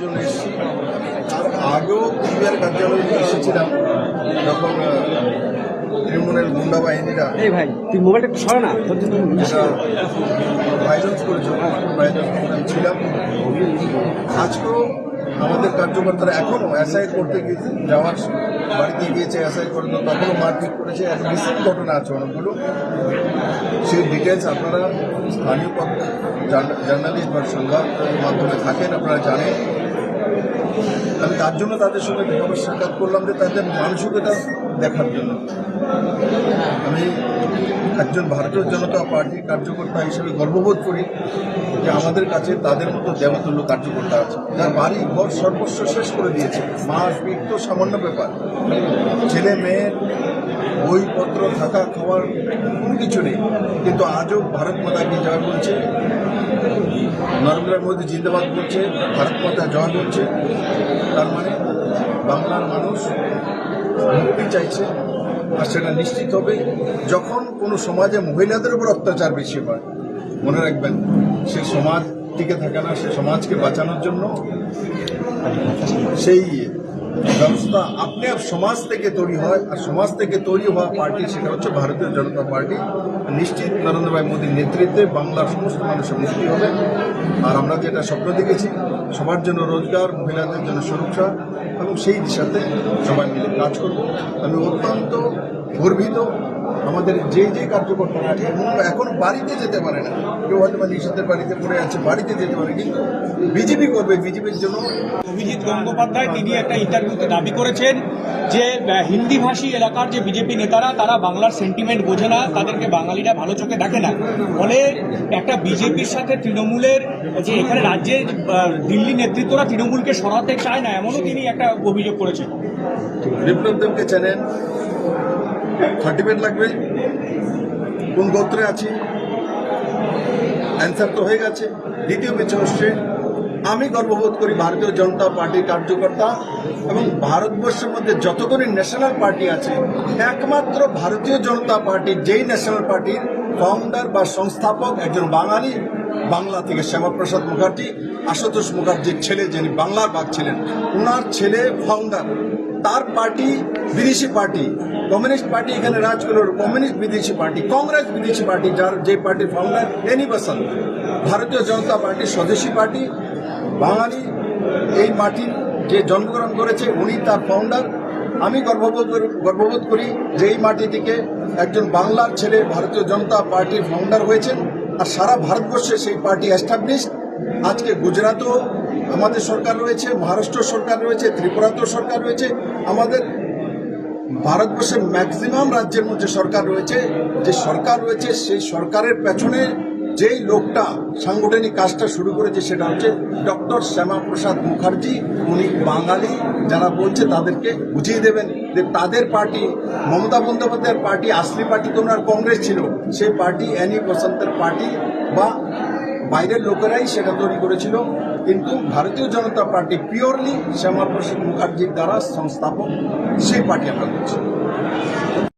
জন্য এসেছি আর আগেও কুচবিহার কার্যালয়ে এসেছিলাম। যখন তৃণমূলের গুন্ডা বাহিনীরা। এই ভাই তুই মোবাইলটা একটু সরা না তোর জন্য যেটা ভাইলেন্স করেছিল ভাইলেন্স করে ছিলাম আজকেও আমাদের কার্যকর্তারা এখনও এসআই করতে গিয়েছে যাওয়ার বাড়িতে গিয়েছে এসআই করতে তখনও মারপিট করেছে এক রিসেন্ট ঘটনা আছে অনেকগুলো। সেই ডিটেলস আপনারা স্থানীয় জার্নালিস্ট বা সংবাদের মাধ্যমে থাকেন আপনারা জানেন। আমি তার জন্য তাদের সঙ্গে দেখা সাক্ষাৎ করলাম যে তাদের মানসিকতা দেখার জন্য। আমি একজন ভারতীয় জনতা পার্টির কার্যকর্তা হিসেবে গর্ববোধ করি যে আমাদের কাছে তাদের মতো দেবতুল্য কার্যকর্তা আছে। যার বাড়ি ঘর সর্বস্ব শেষ করে দিয়েছে। মাস পিঠ তো সামান্য ব্যাপার। ছেলে মেয়ের বইপত্র, থাকা, খাওয়ার কোনো কিছু নেই। কিন্তু আজও ভারত মাতাকে জয় বলছে নরেন্দ্র মোদী জিন্দাবাদ বলছে ভারত মাতা জয় বলছে তার মানে বাংলার মানুষ মুক্তি চাইছে, আর সেটা নিশ্চিত হবে যখন কোনো সমাজে মহিলাদের উপর অত্যাচার বেশি হয়। মনে রাখবেন, সে সমাজ টিকে থাকে না, সে সমাজকে বাঁচানোর জন্য সেই ব্যবস্থা আপনি সমাজ থেকে তৈরি হয়, আর সমাজ থেকে তৈরি হওয়া পার্টি সেটা হচ্ছে ভারতীয় জনতা পার্টি। নিশ্চিত নরেন্দ্র ভাই মোদীর নেতৃত্বে বাংলার সমস্ত মানুষের মুক্তি হবে। আর আমরা যেটা স্বপ্ন দেখেছি, সবার জন্য রোজগার, মহিলাদের জন্য সুরক্ষা, এবং সেই সাথে সবাই মিলে কাজ করব। আমি অত্যন্ত গর্বিত। আমাদের যে যে কার্যকর্তারা আছে এবং এখন বাড়িতে যেতে পারে না। কেউ হয়তো বা নিষেধের বাড়িতে পড়ে আছে বাড়িতে যেতে পারে কিন্তু বিজেপি করবে বিজেপির জন্য। অভিজিৎ গঙ্গোপাধ্যায় তিনি একটা ইন্টারভিউতে দাবি করেছেন যে হিন্দিভাষী এলাকার যে বিজেপি নেতারা তারা বাংলার সেন্টিমেন্ট বোঝে না তাদেরকে বাঙালিরা ভালো চোখে দেখে না। ফলে একটা বিজেপির সাথে তৃণমূলের যে এখানে রাজ্যের আহ, দিল্লি নেতৃত্বরা তৃণমূলকে সরাতে চায় না এমনও তিনি একটা অভিযোগ করেছেন। বিপ্লব দেবকে চেনেন। সার্টিফিকেট লাগবে। কোন গোত্রে আছি? অ্যান্সার তো হয়ে গেছে। দ্বিতীয় বিষয় হচ্ছে, আমি গর্ববোধ করি ভারতীয় জনতা পার্টির কার্যকর্তা এবং ভারতবর্ষের মধ্যে যতগুলি ন্যাশনাল পার্টি আছে, একমাত্র ভারতীয় জনতা পার্টির যেই ন্যাশনাল পার্টির ফাউন্ডার বা সংস্থাপক একজন বাঙালি বাংলা থেকে শ্যামাপ্রসাদ মুখার্জি, আশুতোষ মুখার্জির ছেলে যিনি বাংলার বাঘ ছিলেন ওনার ছেলে ফাউন্ডার তার পার্টি বিদেশি পার্টি, কমিউনিস্ট পার্টি এখানে রাজ করল, কমিউনিস্ট বিদেশি পার্টি, কংগ্রেস বিদেশি পার্টি, যার যে পার্টির ফাউন্ডার এনি বসন্ত ভারতীয় জনতা পার্টি, স্বদেশী পার্টি, বাঙালি, এই মাটির যে জন্মগ্রহণ করেছে, উনি তার ফাউন্ডার আমি গর্ববোধ গর্ববোধ করি যে এই মাটি থেকে একজন বাংলার ছেলে ভারতীয় জনতা পার্টির ফাউন্ডার হয়েছেন, আর সারা ভারতবর্ষে সেই পার্টি এস্টাবলিশ আজকে গুজরাটও আমাদের সরকার রয়েছে, মহারাষ্ট্র সরকার রয়েছে, ত্রিপুরাতেও সরকার রয়েছে, আমাদের ভারতবর্ষের ম্যাক্সিমাম রাজ্যের মধ্যে সরকার রয়েছে। যে সরকার রয়েছে, সেই সরকারের পেছনে যেই লোকটা সাংগঠনিক কাজটা শুরু করেছে সেটা হচ্ছে ডক্টর শ্যামাপ্রসাদ মুখার্জি। উনি বাঙালি, যারা বলছে তাদেরকে বুঝিয়ে দেবেন যে তাদের পার্টি, মমতা বন্দ্যোপাধ্যায়ের পার্টি, আসলি পার্টি তো ওনার কংগ্রেস ছিল। সেই পার্টি অ্যানি বসন্তের পার্টি বা বাইরের লোকেরাই সেটা তৈরি করেছিল। কিন্তু ভারতীয় জনতা পার্টি পিওরলি শ্যামাপ্রসাদ মুখার্জির দ্বারা সংস্থাপক সেই পার্টি আমরা